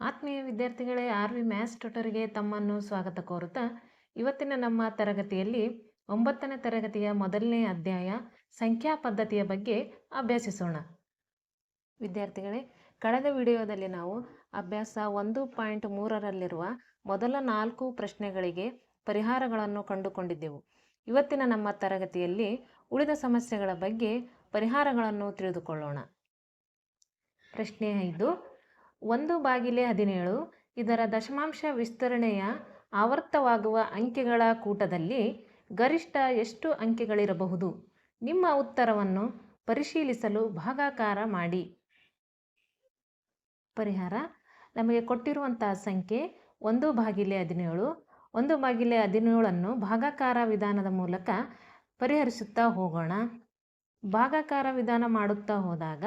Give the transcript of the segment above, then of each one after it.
ಆತ್ಮೀಯ ವಿದ್ಯಾರ್ಥಿಗಳೇ R V maths ಟ್ಯೂಟರ್ಗೆ ತಮ್ಮನ್ನು ಸ್ವಾಗತ ಕೋರುತ್ತಾ, ಇವತ್ತಿನ ನಮ್ಮ ತರಗತಿಯಲ್ಲಿ ಒಂಬತ್ತನೇ ತರಗತಿಯ ಮೊದಲನೇ ಅಧ್ಯಾಯ ಸಂಖ್ಯಾ ಪದ್ಧತಿಯ ಬಗ್ಗೆ ಅಭ್ಯಾಸಿಸೋಣ. ವಿದ್ಯಾರ್ಥಿಗಳೇ, ಕಳೆದ ವಿಡಿಯೋದಲ್ಲಿ ನಾವು ಅಭ್ಯಾಸ ಒಂದು ಪಾಯಿಂಟ್ ಮೂರರಲ್ಲಿರುವ ಮೊದಲ ನಾಲ್ಕು ಪ್ರಶ್ನೆಗಳಿಗೆ ಪರಿಹಾರಗಳನ್ನು ಕಂಡುಕೊಂಡಿದ್ದೆವು. ಇವತ್ತಿನ ನಮ್ಮ ತರಗತಿಯಲ್ಲಿ ಉಳಿದ ಸಮಸ್ಯೆಗಳ ಬಗ್ಗೆ ಪರಿಹಾರಗಳನ್ನು ತಿಳಿದುಕೊಳ್ಳೋಣ. ಪ್ರಶ್ನೆ ಐದು ಒಂದು ಬಾಗಿಲೆ ಹದಿನೇಳು, ಇದರ ದಶಮಾಂಶ ವಿಸ್ತರಣೆಯ ಆವರ್ತವಾಗುವ ಅಂಕೆಗಳ ಕೂಟದಲ್ಲಿ ಗರಿಷ್ಠ ಎಷ್ಟು ಅಂಕೆಗಳಿರಬಹುದು? ನಿಮ್ಮ ಉತ್ತರವನ್ನು ಪರಿಶೀಲಿಸಲು ಭಾಗಾಕಾರ ಮಾಡಿ. ಪರಿಹಾರ, ನಮಗೆ ಕೊಟ್ಟಿರುವಂತಹ ಸಂಖ್ಯೆ ಒಂದು ಬಾಗಿಲೆ ಹದಿನೇಳು, ಒಂದು ಬಾಗಿಲೆ ಹದಿನೇಳನ್ನು ಭಾಗಾಕಾರ ವಿಧಾನದ ಮೂಲಕ ಪರಿಹರಿಸುತ್ತಾ ಹೋಗೋಣ. ಭಾಗಾಕಾರ ವಿಧಾನ ಮಾಡುತ್ತಾ ಹೋದಾಗ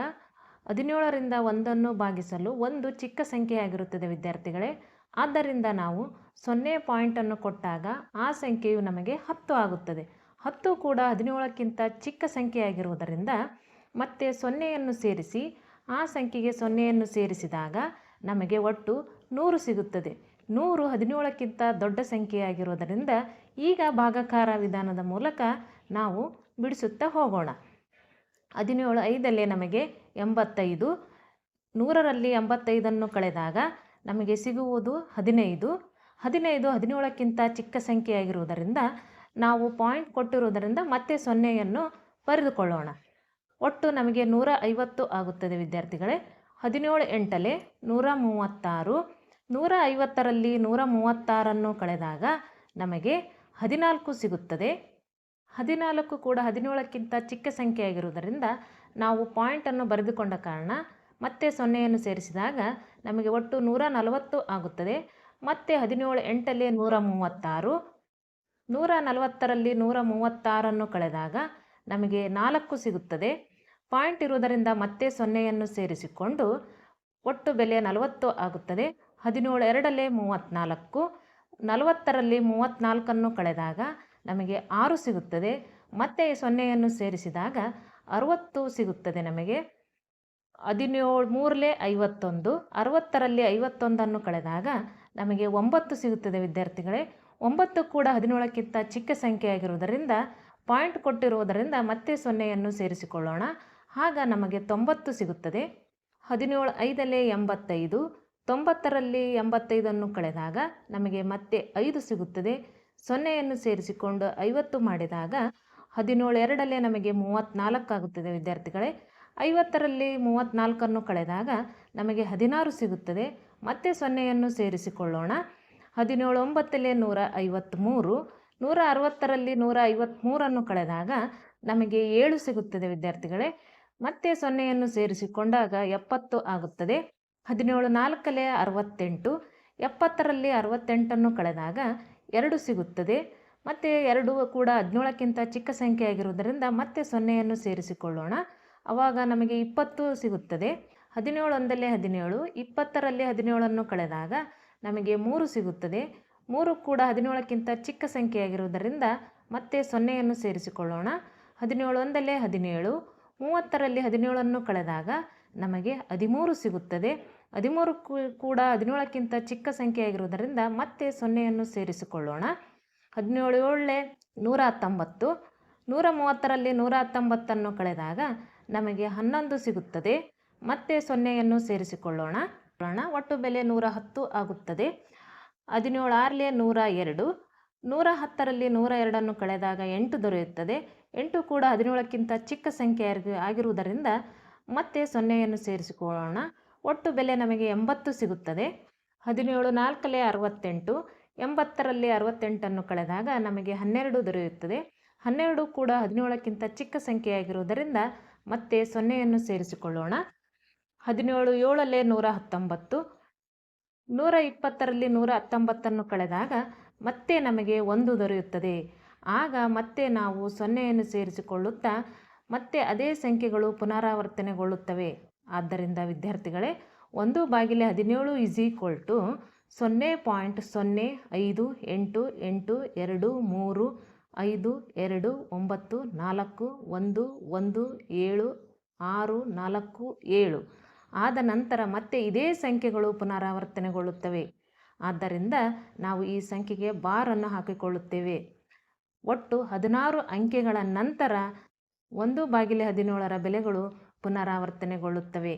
ಹದಿನೇಳರಿಂದ ಒಂದನ್ನು ಭಾಗಿಸಲು ಒಂದು ಚಿಕ್ಕ ಸಂಖ್ಯೆಯಾಗಿರುತ್ತದೆ ವಿದ್ಯಾರ್ಥಿಗಳೇ. ಆದ್ದರಿಂದ ನಾವು ಸೊನ್ನೆ ಪಾಯಿಂಟನ್ನು ಕೊಟ್ಟಾಗ ಆ ಸಂಖ್ಯೆಯು ನಮಗೆ ಹತ್ತು ಆಗುತ್ತದೆ. ಹತ್ತು ಕೂಡ ಹದಿನೇಳಕ್ಕಿಂತ ಚಿಕ್ಕ ಸಂಖ್ಯೆಯಾಗಿರುವುದರಿಂದ ಮತ್ತೆ ಸೊನ್ನೆಯನ್ನು ಸೇರಿಸಿ ಆ ಸಂಖ್ಯೆಗೆ ಸೊನ್ನೆಯನ್ನು ಸೇರಿಸಿದಾಗ ನಮಗೆ ಒಟ್ಟು ನೂರು ಸಿಗುತ್ತದೆ. ನೂರು ಹದಿನೇಳಕ್ಕಿಂತ ದೊಡ್ಡ ಸಂಖ್ಯೆಯಾಗಿರುವುದರಿಂದ ಈಗ ಭಾಗಾಕಾರ ವಿಧಾನದ ಮೂಲಕ ನಾವು ಬಿಡಿಸುತ್ತಾ ಹೋಗೋಣ. ಹದಿನೇಳು ಐದಲ್ಲೇ ನಮಗೆ ಎಂಬತ್ತೈದು. ನೂರರಲ್ಲಿ ಎಂಬತ್ತೈದನ್ನು ಕಳೆದಾಗ ನಮಗೆ ಸಿಗುವುದು ಹದಿನೈದು. ಹದಿನೈದು ಹದಿನೇಳಕ್ಕಿಂತ ಚಿಕ್ಕ ಸಂಖ್ಯೆಯಾಗಿರುವುದರಿಂದ ನಾವು ಪಾಯಿಂಟ್ ಕೊಟ್ಟಿರುವುದರಿಂದ ಮತ್ತೆ ಸೊನ್ನೆಯನ್ನು ಬರೆದುಕೊಳ್ಳೋಣ ಒಟ್ಟು ನಮಗೆ ನೂರ ಐವತ್ತು ಆಗುತ್ತದೆ ವಿದ್ಯಾರ್ಥಿಗಳೇ. ಹದಿನೇಳು ಎಂಟಲೆ ನೂರ ಮೂವತ್ತಾರು ನೂರ ಐವತ್ತರಲ್ಲಿ ನೂರ ಮೂವತ್ತಾರನ್ನು ಕಳೆದಾಗ ನಮಗೆ ಹದಿನಾಲ್ಕು ಸಿಗುತ್ತದೆ. ಹದಿನಾಲ್ಕು ಕೂಡ ಹದಿನೇಳಕ್ಕಿಂತ ಚಿಕ್ಕ ಸಂಖ್ಯೆ ಆಗಿರುವುದರಿಂದ ನಾವು ಪಾಯಿಂಟನ್ನು ಬರೆದುಕೊಂಡ ಕಾರಣ ಮತ್ತೆ ಸೊನ್ನೆಯನ್ನು ಸೇರಿಸಿದಾಗ ನಮಗೆ ಒಟ್ಟು ನೂರ ನಲವತ್ತು ಆಗುತ್ತದೆ. ಮತ್ತೆ ಹದಿನೇಳು ಎಂಟಲ್ಲಿ ನೂರ ಮೂವತ್ತಾರು, ನೂರ ನಲವತ್ತರಲ್ಲಿ ನೂರ ಮೂವತ್ತಾರನ್ನು ಕಳೆದಾಗ ನಮಗೆ ನಾಲ್ಕು ಸಿಗುತ್ತದೆ. ಪಾಯಿಂಟ್ ಇರುವುದರಿಂದ ಮತ್ತೆ ಸೊನ್ನೆಯನ್ನು ಸೇರಿಸಿಕೊಂಡು ಒಟ್ಟು ಬೆಲೆ ನಲವತ್ತು ಆಗುತ್ತದೆ. ಹದಿನೇಳು ಎರಡಲ್ಲೇ ಮೂವತ್ತ್ನಾಲ್ಕು ನಲವತ್ತರಲ್ಲಿ ಮೂವತ್ತ್ನಾಲ್ಕನ್ನು ಕಳೆದಾಗ ನಮಗೆ ಆರು ಸಿಗುತ್ತದೆ. ಮತ್ತೆ ಸೊನ್ನೆಯನ್ನು ಸೇರಿಸಿದಾಗ ಅರುವತ್ತು ಸಿಗುತ್ತದೆ ನಮಗೆ. ಹದಿನೇಳು ಮೂರಲೇ ಐವತ್ತೊಂದು. ಅರುವತ್ತರಲ್ಲಿ ಐವತ್ತೊಂದನ್ನು ಕಳೆದಾಗ ನಮಗೆ ಒಂಬತ್ತು ಸಿಗುತ್ತದೆ ವಿದ್ಯಾರ್ಥಿಗಳೇ. ಒಂಬತ್ತು ಕೂಡ ಹದಿನೇಳಕ್ಕಿಂತ ಚಿಕ್ಕ ಸಂಖ್ಯೆಯಾಗಿರುವುದರಿಂದ, ಪಾಯಿಂಟ್ ಕೊಟ್ಟಿರುವುದರಿಂದ ಮತ್ತೆ ಸೊನ್ನೆಯನ್ನು ಸೇರಿಸಿಕೊಳ್ಳೋಣ. ಆಗ ನಮಗೆ ತೊಂಬತ್ತು ಸಿಗುತ್ತದೆ. ಹದಿನೇಳು ಐದಲ್ಲೇ ಎಂಬತ್ತೈದು. ತೊಂಬತ್ತರಲ್ಲಿ ಎಂಬತ್ತೈದನ್ನು ಕಳೆದಾಗ ನಮಗೆ ಮತ್ತೆ ಐದು ಸಿಗುತ್ತದೆ. ಸೊನ್ನೆಯನ್ನು ಸೇರಿಸಿಕೊಂಡು ಐವತ್ತು ಮಾಡಿದಾಗ ಹದಿನೇಳು ಎರಡಲ್ಲೇ ನಮಗೆ ಮೂವತ್ತ್ನಾಲ್ಕಾಗುತ್ತದೆ ವಿದ್ಯಾರ್ಥಿಗಳೇ. ಐವತ್ತರಲ್ಲಿ ಮೂವತ್ತ್ನಾಲ್ಕನ್ನು ಕಳೆದಾಗ ನಮಗೆ ಹದಿನಾರು ಸಿಗುತ್ತದೆ. ಮತ್ತೆ ಸೊನ್ನೆಯನ್ನು ಸೇರಿಸಿಕೊಳ್ಳೋಣ. ಹದಿನೇಳು ಒಂಬತ್ತಲ್ಲೇ ನೂರ ಐವತ್ತ್ಮೂರು ನೂರ ಅರವತ್ತರಲ್ಲಿ ನೂರ ಐವತ್ತ್ಮೂರನ್ನು ಕಳೆದಾಗ ನಮಗೆ ಏಳು ಸಿಗುತ್ತದೆ ವಿದ್ಯಾರ್ಥಿಗಳೇ. ಮತ್ತೆ ಸೊನ್ನೆಯನ್ನು ಸೇರಿಸಿಕೊಂಡಾಗ ಎಪ್ಪತ್ತು ಆಗುತ್ತದೆ. ಹದಿನೇಳು ನಾಲ್ಕಲೆ ಅರವತ್ತೆಂಟು, ಎಪ್ಪತ್ತರಲ್ಲಿ ಅರವತ್ತೆಂಟನ್ನು ಕಳೆದಾಗ ಎರಡು ಸಿಗುತ್ತದೆ. ಮತ್ತು ಎರಡು ಕೂಡ ಹದಿನೇಳಕ್ಕಿಂತ ಚಿಕ್ಕ ಸಂಖ್ಯೆ ಆಗಿರುವುದರಿಂದ ಮತ್ತೆ ಸೊನ್ನೆಯನ್ನು ಸೇರಿಸಿಕೊಳ್ಳೋಣ. ಆವಾಗ ನಮಗೆ ಇಪ್ಪತ್ತು ಸಿಗುತ್ತದೆ. ಹದಿನೇಳು ಒಂದಲ್ಲೇ ಹದಿನೇಳು, ಇಪ್ಪತ್ತರಲ್ಲಿ ಹದಿನೇಳನ್ನು ಕಳೆದಾಗ ನಮಗೆ ಮೂರು ಸಿಗುತ್ತದೆ. ಮೂರು ಕೂಡ ಹದಿನೇಳಕ್ಕಿಂತ ಚಿಕ್ಕ ಸಂಖ್ಯೆಯಾಗಿರುವುದರಿಂದ ಮತ್ತೆ ಸೊನ್ನೆಯನ್ನು ಸೇರಿಸಿಕೊಳ್ಳೋಣ. ಹದಿನೇಳು ಒಂದಲ್ಲೇ ಹದಿನೇಳು, ಮೂವತ್ತರಲ್ಲಿ ಹದಿನೇಳನ್ನು ಕಳೆದಾಗ ನಮಗೆ ಹದಿಮೂರು ಸಿಗುತ್ತದೆ. ಹದಿಮೂರು ಕೂಡ ಹದಿನೇಳಕ್ಕಿಂತ ಚಿಕ್ಕ ಸಂಖ್ಯೆಯಾಗಿರುವುದರಿಂದ ಮತ್ತೆ ಸೊನ್ನೆಯನ್ನು ಸೇರಿಸಿಕೊಳ್ಳೋಣ. ಹದಿನೇಳು ಏಳೆ ನೂರ ಹತ್ತೊಂಬತ್ತು. ನೂರ ಮೂವತ್ತರಲ್ಲಿ ನೂರ ಹತ್ತೊಂಬತ್ತನ್ನು ಕಳೆದಾಗ ನಮಗೆ ಹನ್ನೊಂದು ಸಿಗುತ್ತದೆ. ಮತ್ತೆ ಸೊನ್ನೆಯನ್ನು ಸೇರಿಸಿಕೊಳ್ಳೋಣ. ಒಟ್ಟು ಬೆಲೆ ನೂರ ಹತ್ತು ಆಗುತ್ತದೆ. ಹದಿನೇಳು ಆರಲೆ ನೂರ ಎರಡು. ನೂರ ಹತ್ತರಲ್ಲಿ ನೂರ ಎರಡನ್ನು ಕಳೆದಾಗ ಎಂಟು ದೊರೆಯುತ್ತದೆ. ಎಂಟು ಕೂಡ ಹದಿನೇಳಕ್ಕಿಂತ ಚಿಕ್ಕ ಸಂಖ್ಯೆ ಆಗಿರುವುದರಿಂದ ಮತ್ತೆ ಸೊನ್ನೆಯನ್ನು ಸೇರಿಸಿಕೊಳ್ಳೋಣ. ಒಟ್ಟು ಬೆಲೆ ನಮಗೆ ಎಂಬತ್ತು ಸಿಗುತ್ತದೆ. ಹದಿನೇಳು ನಾಲ್ಕಲೇ ಅರವತ್ತೆಂಟು, ಎಂಬತ್ತರಲ್ಲಿ ಅರವತ್ತೆಂಟನ್ನು ಕಳೆದಾಗ ನಮಗೆ ಹನ್ನೆರಡು ದೊರೆಯುತ್ತದೆ. ಹನ್ನೆರಡು ಕೂಡ ಹದಿನೇಳಕ್ಕಿಂತ ಚಿಕ್ಕ ಸಂಖ್ಯೆಯಾಗಿರುವುದರಿಂದ ಮತ್ತೆ ಸೊನ್ನೆಯನ್ನು ಸೇರಿಸಿಕೊಳ್ಳೋಣ. ಹದಿನೇಳು ಏಳಲ್ಲೇ ನೂರ ಹತ್ತೊಂಬತ್ತು, ನೂರ ಇಪ್ಪತ್ತರಲ್ಲಿ ನೂರ ಹತ್ತೊಂಬತ್ತನ್ನು ಕಳೆದಾಗ ಮತ್ತೆ ನಮಗೆ ಒಂದು ದೊರೆಯುತ್ತದೆ. ಆಗ ಮತ್ತೆ ನಾವು ಸೊನ್ನೆಯನ್ನು ಸೇರಿಸಿಕೊಳ್ಳುತ್ತಾ ಮತ್ತೆ ಅದೇ ಸಂಖ್ಯೆಗಳು ಪುನರಾವರ್ತನೆಗೊಳ್ಳುತ್ತವೆ. ಆದ್ದರಿಂದ ವಿದ್ಯಾರ್ಥಿಗಳೇ ಒಂದು ಬಾಗಿಲೆ ಹದಿನೇಳು ಇಸ್ ಈಕ್ವಲ್ ಟು ಸೊನ್ನೆ ಪಾಯಿಂಟ್ ಸೊನ್ನೆ ಐದು ಎಂಟು ಎಂಟು ಎರಡು ಮೂರು ಐದು ಎರಡು ಒಂಬತ್ತು ನಾಲ್ಕು ಒಂದು ಒಂದು ಏಳು ಆರು ನಾಲ್ಕು ಏಳು ಆದ ನಂತರ ಮತ್ತೆ ಇದೇ ಸಂಖ್ಯೆಗಳು ಪುನರಾವರ್ತನೆಗೊಳ್ಳುತ್ತವೆ ಆದ್ದರಿಂದ ನಾವು ಈ ಸಂಖ್ಯೆಗೆ ಬಾರನ್ನು ಹಾಕಿಕೊಳ್ಳುತ್ತೇವೆ ಒಟ್ಟು ಹದಿನಾರು ಅಂಕೆಗಳ ನಂತರ ಒಂದು ಬಾಗಿಲೆ ಹದಿನೇಳರ ಬೆಲೆಗಳು ಪುನರಾವರ್ತನೆಗೊಳ್ಳುತ್ತವೆ.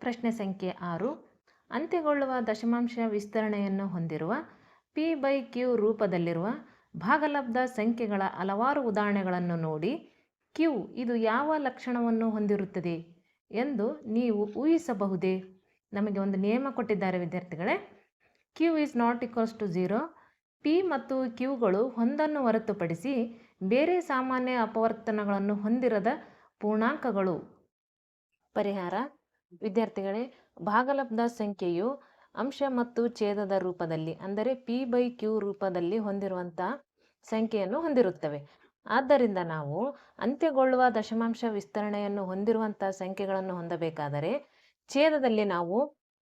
ಪ್ರಶ್ನೆ ಸಂಖ್ಯೆ ಆರು. ಅಂತ್ಯಗೊಳ್ಳುವ ದಶಮಾಂಶ ವಿಸ್ತರಣೆಯನ್ನು ಹೊಂದಿರುವ ಪಿ ಬೈ ಕ್ಯೂ ರೂಪದಲ್ಲಿರುವ ಭಾಗಲಬ್ಧ ಸಂಖ್ಯೆಗಳ ಹಲವಾರು ಉದಾಹರಣೆಗಳನ್ನು ನೋಡಿ, ಕ್ಯೂ ಇದು ಯಾವ ಲಕ್ಷಣವನ್ನು ಹೊಂದಿರುತ್ತದೆ ಎಂದು ನೀವು ಊಹಿಸಬಹುದೇ? ನಮಗೆ ಒಂದು ನಿಯಮ ಕೊಟ್ಟಿದ್ದಾರೆ ವಿದ್ಯಾರ್ಥಿಗಳೇ. Q is not equals to zero. P ಮತ್ತು ಕ್ಯೂಗಳು ಒಂದನ್ನು ಹೊರತುಪಡಿಸಿ ಬೇರೆ ಸಾಮಾನ್ಯ ಅಪವರ್ತನಗಳನ್ನು ಹೊಂದಿರದ ಪೂರ್ಣಾಂಕಗಳು. ಪರಿಹಾರ. ವಿದ್ಯಾರ್ಥಿಗಳೇ, ಭಾಗಲಬ್ಧ ಸಂಖ್ಯೆಯು ಅಂಶ ಮತ್ತು ಛೇದದ ರೂಪದಲ್ಲಿ, ಅಂದರೆ ಪಿ ಬೈ ಕ್ಯೂ ರೂಪದಲ್ಲಿ ಹೊಂದಿರುವಂಥ ಸಂಖ್ಯೆಯನ್ನು ಹೊಂದಿರುತ್ತವೆ. ಆದ್ದರಿಂದ ನಾವು ಅಂತ್ಯಗೊಳ್ಳುವ ದಶಮಾಂಶ ವಿಸ್ತರಣೆಯನ್ನು ಹೊಂದಿರುವಂಥ ಸಂಖ್ಯೆಗಳನ್ನು ಹೊಂದಬೇಕಾದರೆ, ಛೇದದಲ್ಲಿ ನಾವು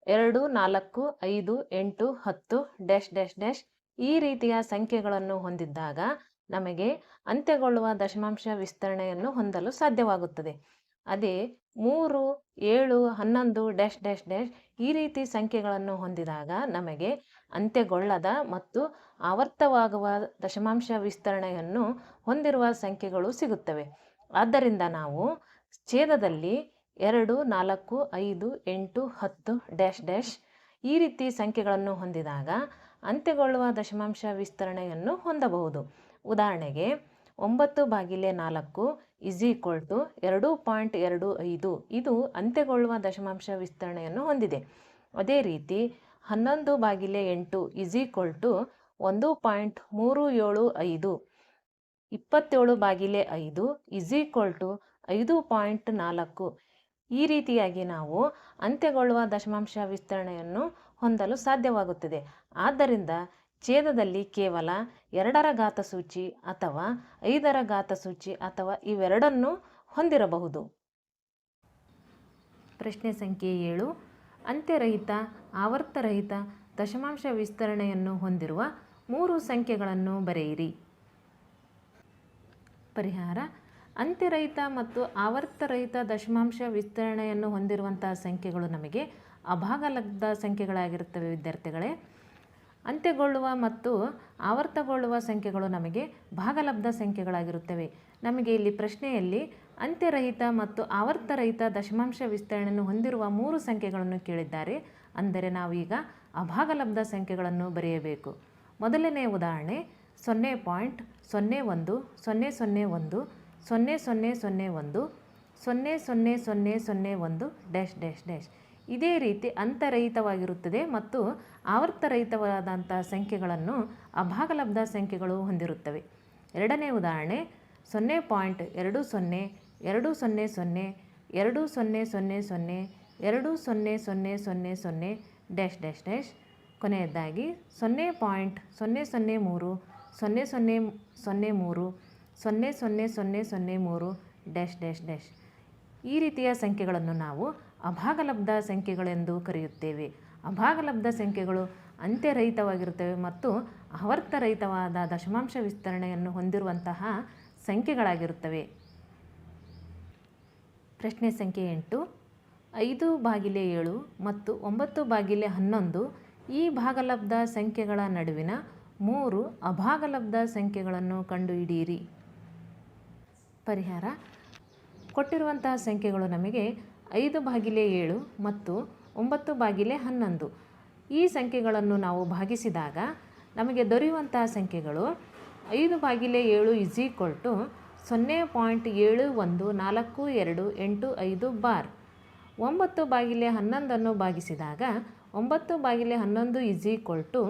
ಎರಡು, ನಾಲ್ಕು, ಐದು, ಎಂಟು, ಹತ್ತು, ಡ್ಯಾಶ್ ಡ್ಯಾಶ್ ಡ್ಯಾಶ್ ಈ ರೀತಿಯ ಸಂಖ್ಯೆಗಳನ್ನು ಹೊಂದಿದ್ದಾಗ ನಮಗೆ ಅಂತ್ಯಗೊಳ್ಳುವ ದಶಮಾಂಶ ವಿಸ್ತರಣೆಯನ್ನು ಹೊಂದಲು ಸಾಧ್ಯವಾಗುತ್ತದೆ. ಅದೇ ಮೂರು, ಏಳು, ಹನ್ನೊಂದು, ಡ್ಯಾಶ್ ಡ್ಯಾಶ್ ಡ್ಯಾಶ್ ಈ ರೀತಿ ಸಂಖ್ಯೆಗಳನ್ನು ಹೊಂದಿದಾಗ ನಮಗೆ ಅಂತ್ಯಗೊಳ್ಳದ ಮತ್ತು ಆವರ್ತವಾಗುವ ದಶಮಾಂಶ ವಿಸ್ತರಣೆಯನ್ನು ಹೊಂದಿರುವ ಸಂಖ್ಯೆಗಳು ಸಿಗುತ್ತವೆ. ಆದ್ದರಿಂದ ನಾವು ಛೇದದಲ್ಲಿ ಎರಡು, ನಾಲ್ಕು, ಐದು, ಎಂಟು, ಹತ್ತು, ಡ್ಯಾಶ್ ಡ್ಯಾಶ್ ಈ ರೀತಿ ಸಂಖ್ಯೆಗಳನ್ನು ಹೊಂದಿದಾಗ ಅಂತ್ಯಗೊಳ್ಳುವ ದಶಮಾಂಶ ವಿಸ್ತರಣೆಯನ್ನು ಹೊಂದಬಹುದು. ಉದಾಹರಣೆಗೆ ಒಂಬತ್ತು ಬಾಗಿಲೆ ನಾಲ್ಕು ಇಸ್ ಈಕ್ವಲ್ ಟು ಎರಡು ಪಾಯಿಂಟ್ ಎರಡು ಐದು. ಇದು ಅಂತ್ಯಗೊಳ್ಳುವ ದಶಮಾಂಶ ವಿಸ್ತರಣೆಯನ್ನು ಹೊಂದಿದೆ. ಅದೇ ರೀತಿ ಹನ್ನೊಂದು ಬಾಗಿಲೆ ಎಂಟು ಇಸ್ ಈಕ್ವಲ್ ಟು ಒಂದು ಪಾಯಿಂಟ್ ಮೂರು ಏಳು ಐದು. ಇಪ್ಪತ್ತೇಳು ಬಾಗಿಲೆ ಐದು ಇಸ್ ಈಕ್ವಲ್ ಟು ಐದು ಪಾಯಿಂಟ್ ನಾಲ್ಕು. ಈ ರೀತಿಯಾಗಿ ನಾವು ಅಂತ್ಯಗೊಳ್ಳುವ ದಶಮಾಂಶ ವಿಸ್ತರಣೆಯನ್ನು ಹೊಂದಲು ಸಾಧ್ಯವಾಗುತ್ತದೆ. ಆದ್ದರಿಂದ ಛೇದದಲ್ಲಿ ಕೇವಲ ಎರಡರ ಘಾತಸೂಚಿ ಅಥವಾ ಐದರ ಘಾತಸೂಚಿ ಅಥವಾ ಇವೆರಡನ್ನು ಹೊಂದಿರಬಹುದು. ಪ್ರಶ್ನೆ ಸಂಖ್ಯೆ ಏಳು. ಅಂತ್ಯರಹಿತ, ಆವರ್ತರಹಿತ, ದಶಮಾಂಶ ವಿಸ್ತರಣೆಯನ್ನು ಹೊಂದಿರುವ ಮೂರು ಸಂಖ್ಯೆಗಳನ್ನು ಬರೆಯಿರಿ. ಪರಿಹಾರ, ಅಂತ್ಯರಹಿತ ಮತ್ತು ಆವರ್ತರಹಿತ ದಶಮಾಂಶ ವಿಸ್ತರಣೆಯನ್ನು ಹೊಂದಿರುವಂತಹ ಸಂಖ್ಯೆಗಳು ನಮಗೆ ಅಭಾಗಲಬ್ಧ ಸಂಖ್ಯೆಗಳಾಗಿರುತ್ತವೆ, ವಿದ್ಯಾರ್ಥಿಗಳೇ. ಅಂತ್ಯಗೊಳ್ಳುವ ಮತ್ತು ಆವರ್ತಗೊಳ್ಳುವ ಸಂಖ್ಯೆಗಳು ನಮಗೆ ಭಾಗಲಬ್ಧ ಸಂಖ್ಯೆಗಳಾಗಿರುತ್ತವೆ. ನಮಗೆ ಇಲ್ಲಿ ಪ್ರಶ್ನೆಯಲ್ಲಿ ಅಂತ್ಯರಹಿತ ಮತ್ತು ಆವರ್ತರಹಿತ ದಶಮಾಂಶ ವಿಸ್ತರಣೆಯನ್ನು ಹೊಂದಿರುವ ಮೂರು ಸಂಖ್ಯೆಗಳನ್ನು ಕೇಳಿದ್ದಾರೆ. ಅಂದರೆ ನಾವೀಗ ಅಭಾಗಲಬ್ಧ ಸಂಖ್ಯೆಗಳನ್ನು ಬರೆಯಬೇಕು. ಮೊದಲನೇ ಉದಾಹರಣೆ ಸೊನ್ನೆ ಪಾಯಿಂಟ್ ಸೊನ್ನೆ ಒಂದು ಸೊನ್ನೆ ಸೊನ್ನೆ ಒಂದು ಸೊನ್ನೆ ಸೊನ್ನೆ ಸೊನ್ನೆ ಒಂದು ಸೊನ್ನೆ ಸೊನ್ನೆ ಸೊನ್ನೆ ಸೊನ್ನೆ ಒಂದು ಡ್ಯಾಶ್ ಡ್ಯಾಶ್ ಡ್ಯಾಶ್. ಇದೇ ರೀತಿ ಅಂತರಹಿತವಾಗಿರುತ್ತದೆ ಮತ್ತು ಆವರ್ತರಹಿತವಾದಂಥ ಸಂಖ್ಯೆಗಳನ್ನು ಅಭಾಗಲಬ್ಧ ಸಂಖ್ಯೆಗಳು ಹೊಂದಿರುತ್ತವೆ. ಎರಡನೇ ಉದಾಹರಣೆ, ಸೊನ್ನೆ ಪಾಯಿಂಟ್ ಎರಡು ಸೊನ್ನೆ ಎರಡು ಸೊನ್ನೆ ಸೊನ್ನೆ, ಎರಡು ಸೊನ್ನೆ ಸೊನ್ನೆ ಸೊನ್ನೆ, ಎರಡು ಸೊನ್ನೆ ಸೊನ್ನೆ ಸೊನ್ನೆ ಸೊನ್ನೆ, ಡ್ಯಾಶ್ ಡ್ಯಾಶ್ ಡ್ಯಾಶ್. ಕೊನೆಯದಾಗಿ, ಸೊನ್ನೆ ಪಾಯಿಂಟ್ ಸೊನ್ನೆ ಸೊನ್ನೆ ಮೂರು, ಸೊನ್ನೆ ಸೊನ್ನೆ ಸೊನ್ನೆ ಮೂರು, ಸೊನ್ನೆ ಸೊನ್ನೆ ಸೊನ್ನೆ ಸೊನ್ನೆ ಮೂರು, ಡ್ಯಾಶ್ ಡ್ಯಾಶ್ ಡ್ಯಾಶ್. ಈ ರೀತಿಯ ಸಂಖ್ಯೆಗಳನ್ನು ನಾವು ಅಭಾಗಲಬ್ಧ ಸಂಖ್ಯೆಗಳೆಂದು ಕರೆಯುತ್ತೇವೆ. ಅಭಾಗಲಬ್ಧ ಸಂಖ್ಯೆಗಳು ಅಂತ್ಯರಹಿತವಾಗಿರುತ್ತವೆ ಮತ್ತು ಆವರ್ತರಹಿತವಾದ ದಶಮಾಂಶ ವಿಸ್ತರಣೆಯನ್ನು ಹೊಂದಿರುವಂತಹ ಸಂಖ್ಯೆಗಳಾಗಿರುತ್ತವೆ. ಪ್ರಶ್ನೆ ಸಂಖ್ಯೆ ಎಂಟು. ಐದು ಬಾಗಿಲೆ ಏಳು ಮತ್ತು ಒಂಬತ್ತು ಬಾಗಿಲೆ ಹನ್ನೊಂದು ಈ ಭಾಗಲಬ್ಧ ಸಂಖ್ಯೆಗಳ ನಡುವಿನ ಮೂರು ಅಭಾಗಲಬ್ಧ ಸಂಖ್ಯೆಗಳನ್ನು ಕಂಡುಹಿಡಿಯಿರಿ. ಪರಿಹಾರ. ಕೊಟ್ಟಿರುವಂತಹ ಸಂಖ್ಯೆಗಳು ನಮಗೆ ಐದು ಬಾಗಿಲೆ ಏಳು ಮತ್ತು ಒಂಬತ್ತು ಬಾಗಿಲೆ ಹನ್ನೊಂದು. ಈ ಸಂಖ್ಯೆಗಳನ್ನು ನಾವು ಭಾಗಿಸಿದಾಗ ನಮಗೆ ದೊರೆಯುವಂತಹ ಸಂಖ್ಯೆಗಳು ಐದು ಬಾಗಿಲೆ ಏಳು ಇಸ್ ಈಕ್ವಲ್ ಟು ಸೊನ್ನೆ ಪಾಯಿಂಟ್ ಏಳು ಒಂದು ನಾಲ್ಕು ಎರಡು ಎಂಟು ಐದು ಬಾರ್. ಒಂಬತ್ತು ಬಾಗಿಲೆ ಹನ್ನೊಂದನ್ನು ಭಾಗಿಸಿದಾಗ ಒಂಬತ್ತು ಬಾಗಿಲೆ ಹನ್ನೊಂದು ಇಸ್ ಈಕ್ವಲ್ ಟು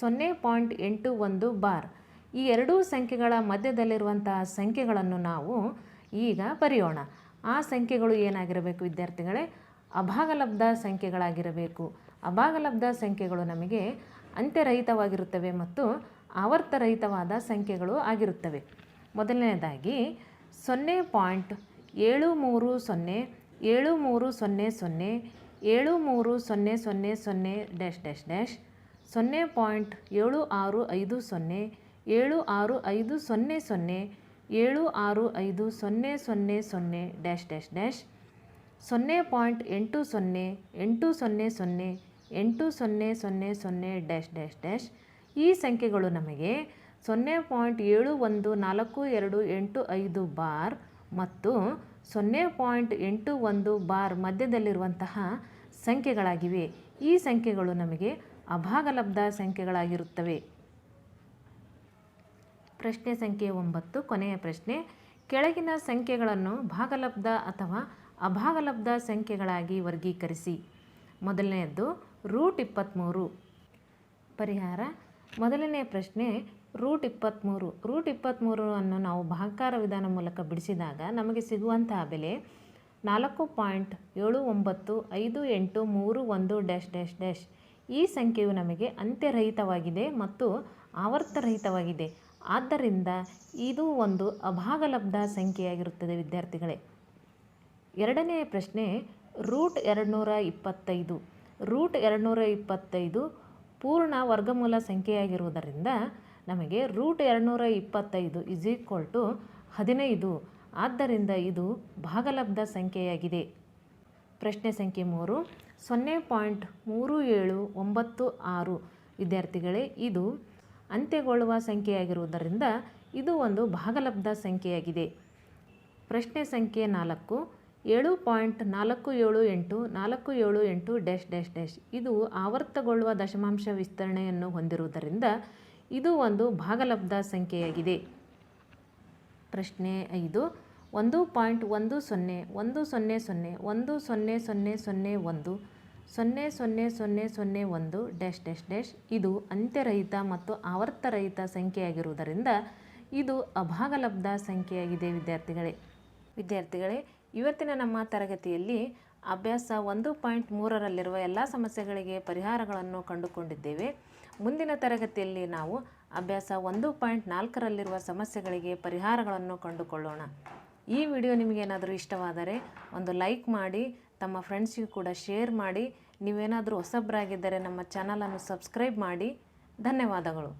ಸೊನ್ನೆ ಪಾಯಿಂಟ್ ಎಂಟು ಒಂದು ಬಾರ್. ಈ ಎರಡೂ ಸಂಖ್ಯೆಗಳ ಮಧ್ಯದಲ್ಲಿರುವಂತಹ ಸಂಖ್ಯೆಗಳನ್ನು ನಾವು ಈಗ ಬರೆಯೋಣ. ಆ ಸಂಖ್ಯೆಗಳು ಏನಾಗಿರಬೇಕು ವಿದ್ಯಾರ್ಥಿಗಳೇ? ಅಭಾಗಲಬ್ಧ ಸಂಖ್ಯೆಗಳಾಗಿರಬೇಕು. ಅಭಾಗಲಬ್ಧ ಸಂಖ್ಯೆಗಳು ನಮಗೆ ಅಂತ್ಯರಹಿತವಾಗಿರುತ್ತವೆ ಮತ್ತು ಆವರ್ತರಹಿತವಾದ ಸಂಖ್ಯೆಗಳು ಆಗಿರುತ್ತವೆ. ಮೊದಲನೇದಾಗಿ, ಸೊನ್ನೆ ಪಾಯಿಂಟ್ ಏಳು ಮೂರು ಸೊನ್ನೆ, ಏಳು ಮೂರು ಸೊನ್ನೆ ಸೊನ್ನೆ, ಏಳು ಮೂರು ಸೊನ್ನೆ ಸೊನ್ನೆ ಸೊನ್ನೆ ಡ್ಯಾಶ್ ಡ್ಯಾಶ್ ಡ್ಯಾಶ್, ಸೊನ್ನೆ ಪಾಯಿಂಟ್ ಏಳು ಆರು ಐದು ಸೊನ್ನೆ, ಏಳು ಆರು ಐದು ಸೊನ್ನೆ ಸೊನ್ನೆ ಏಳು ಆರು ಐದು ಸೊನ್ನೆ ಸೊನ್ನೆ ಸೊನ್ನೆ ಡ್ಯಾಶ್ ಡ್ಯಾಶ್ ಡ್ಯಾಶ್ ಸೊನ್ನೆ ಪಾಯಿಂಟ್ ಎಂಟು ಸೊನ್ನೆ ಎಂಟು ಸೊನ್ನೆ ಸೊನ್ನೆ ಎಂಟು ಸೊನ್ನೆ ಸೊನ್ನೆ ಸೊನ್ನೆ ಡ್ಯಾಶ್ ಡ್ಯಾಶ್ ಡ್ಯಾಶ್ ಈ ಸಂಖ್ಯೆಗಳು ನಮಗೆ ಸೊನ್ನೆ ಪಾಯಿಂಟ್ ಏಳು ಒಂದು ನಾಲ್ಕು ಎರಡು ಎಂಟು ಐದು ಬಾರ್ ಮತ್ತು ಸೊನ್ನೆ ಪಾಯಿಂಟ್ ಎಂಟು ಒಂದು ಬಾರ್ ಮಧ್ಯದಲ್ಲಿರುವಂತಹ ಸಂಖ್ಯೆಗಳಾಗಿವೆ. ಈ ಸಂಖ್ಯೆಗಳು ನಮಗೆ ಅಭಾಗಲಬ್ಧ ಸಂಖ್ಯೆಗಳಾಗಿರುತ್ತವೆ. ಪ್ರಶ್ನೆ ಸಂಖ್ಯೆ ಒಂಬತ್ತು, ಕೊನೆಯ ಪ್ರಶ್ನೆ. ಕೆಳಗಿನ ಸಂಖ್ಯೆಗಳನ್ನು ಭಾಗಲಬ್ಧ ಅಥವಾ ಅಭಾಗಲಬ್ಧ ಸಂಖ್ಯೆಗಳಾಗಿ ವರ್ಗೀಕರಿಸಿ. ಮೊದಲನೆಯದ್ದು, ರೂಟ್ ಇಪ್ಪತ್ತ್ಮೂರು ಪರಿಹಾರ ಮೊದಲನೇ ಪ್ರಶ್ನೆ, ರೂಟ್ ಇಪ್ಪತ್ತ್ಮೂರು ರೂಟ್ ಇಪ್ಪತ್ತ್ಮೂರು ಅನ್ನು ನಾವು ಭಾಗಕಾರ ವಿಧಾನ ಮೂಲಕ ಬಿಡಿಸಿದಾಗ ನಮಗೆ ಸಿಗುವಂತಹ ಬೆಲೆ ನಾಲ್ಕು ಪಾಯಿಂಟ್ ಏಳು ಒಂಬತ್ತು ಐದು ಎಂಟು ಮೂರು ಒಂದು ಡ್ಯಾಶ್ ಡ್ಯಾಶ್ ಡ್ಯಾಶ್. ಈ ಸಂಖ್ಯೆಯು ನಮಗೆ ಅಂತ್ಯರಹಿತವಾಗಿದೆ ಮತ್ತು ಆವರ್ತರಹಿತವಾಗಿದೆ. ಆದ್ದರಿಂದ ಇದು ಒಂದು ಅಭಾಗಲಬ್ಧ ಸಂಖ್ಯೆಯಾಗಿರುತ್ತದೆ, ವಿದ್ಯಾರ್ಥಿಗಳೇ. ಎರಡನೆಯ ಪ್ರಶ್ನೆ, ರೂಟ್ ಎರಡುನೂರ ಇಪ್ಪತ್ತೈದು ರೂಟ್ ಎರಡುನೂರ ಇಪ್ಪತ್ತೈದು ಪೂರ್ಣ ವರ್ಗಮೂಲ ಸಂಖ್ಯೆಯಾಗಿರುವುದರಿಂದ ನಮಗೆ ರೂಟ್ ಎರಡುನೂರ ಇಪ್ಪತ್ತೈದು ಇಸ್ ಈಕ್ವಲ್ ಟು ಹದಿನೈದು. ಆದ್ದರಿಂದ ಇದು ಭಾಗಲಬ್ಧ ಸಂಖ್ಯೆಯಾಗಿದೆ. ಪ್ರಶ್ನೆ ಸಂಖ್ಯೆ ಮೂರು, ಸೊನ್ನೆ ಪಾಯಿಂಟ್ ಮೂರು ಏಳು ಒಂಬತ್ತು ಆರು. ವಿದ್ಯಾರ್ಥಿಗಳೇ, ಇದು ಅಂತ್ಯಗೊಳ್ಳುವ ಸಂಖ್ಯೆಯಾಗಿರುವುದರಿಂದ ಇದು ಒಂದು ಭಾಗಲಬ್ಧ ಸಂಖ್ಯೆಯಾಗಿದೆ. ಪ್ರಶ್ನೆ ಸಂಖ್ಯೆ ನಾಲ್ಕು, ಏಳು ಪಾಯಿಂಟ್ ನಾಲ್ಕು ಏಳು ಎಂಟು, ನಾಲ್ಕು ಏಳು ಎಂಟು ಡ್ಯಾಶ್ ಡ್ಯಾಶ್ ಡ್ಯಾಶ್. ಇದು ಆವರ್ತಗೊಳ್ಳುವ ದಶಮಾಂಶ ವಿಸ್ತರಣೆಯನ್ನು ಹೊಂದಿರುವುದರಿಂದ ಇದು ಒಂದು ಭಾಗಲಬ್ಧ ಸಂಖ್ಯೆಯಾಗಿದೆ. ಪ್ರಶ್ನೆ ಐದು, ಒಂದು ಪಾಯಿಂಟ್ ಒಂದು ಸೊನ್ನೆ ಒಂದು ಸೊನ್ನೆ ಸೊನ್ನೆ, ಒಂದು ಸೊನ್ನೆ ಸೊನ್ನೆ ಸೊನ್ನೆ ಒಂದು ಸೊನ್ನೆ ಸೊನ್ನೆ ಸೊನ್ನೆ ಸೊನ್ನೆ ಒಂದು ಡ್ಯಾಶ್ ಡ್ಯಾಶ್ ಡ್ಯಾಶ್ ಇದು ಅಂತ್ಯರಹಿತ ಮತ್ತು ಆವರ್ತರಹಿತ ಸಂಖ್ಯೆಯಾಗಿರುವುದರಿಂದ ಇದು ಅಭಾಗಲಬ್ಧ ಸಂಖ್ಯೆಯಾಗಿದೆ ವಿದ್ಯಾರ್ಥಿಗಳೇ. ವಿದ್ಯಾರ್ಥಿಗಳೇ, ಇವತ್ತಿನ ನಮ್ಮ ತರಗತಿಯಲ್ಲಿ ಅಭ್ಯಾಸ ಒಂದು ಪಾಯಿಂಟ್ ಮೂರರಲ್ಲಿರುವ ಎಲ್ಲ ಸಮಸ್ಯೆಗಳಿಗೆ ಪರಿಹಾರಗಳನ್ನು ಕಂಡುಕೊಂಡಿದ್ದೇವೆ. ಮುಂದಿನ ತರಗತಿಯಲ್ಲಿ ನಾವು ಅಭ್ಯಾಸ ಒಂದು ಪಾಯಿಂಟ್ ನಾಲ್ಕರಲ್ಲಿರುವ ಸಮಸ್ಯೆಗಳಿಗೆ ಪರಿಹಾರಗಳನ್ನು ಕಂಡುಕೊಳ್ಳೋಣ. ಈ ವಿಡಿಯೋ ನಿಮಗೇನಾದರೂ ಇಷ್ಟವಾದರೆ ಒಂದು ಲೈಕ್ ಮಾಡಿ ತಮ್ಮ ಫ್ರೆಂಡ್ಸಿಗೂ ಕೂಡ ಶೇರ್ ಮಾಡಿ ನೀವೇನಾದರೂ ಹೊಸಬ್ರಾಗಿದ್ದರೆ ನಮ್ಮ ಚಾನಲನ್ನು ಸಬ್ಸ್ಕ್ರೈಬ್ ಮಾಡಿ. ಧನ್ಯವಾದಗಳು.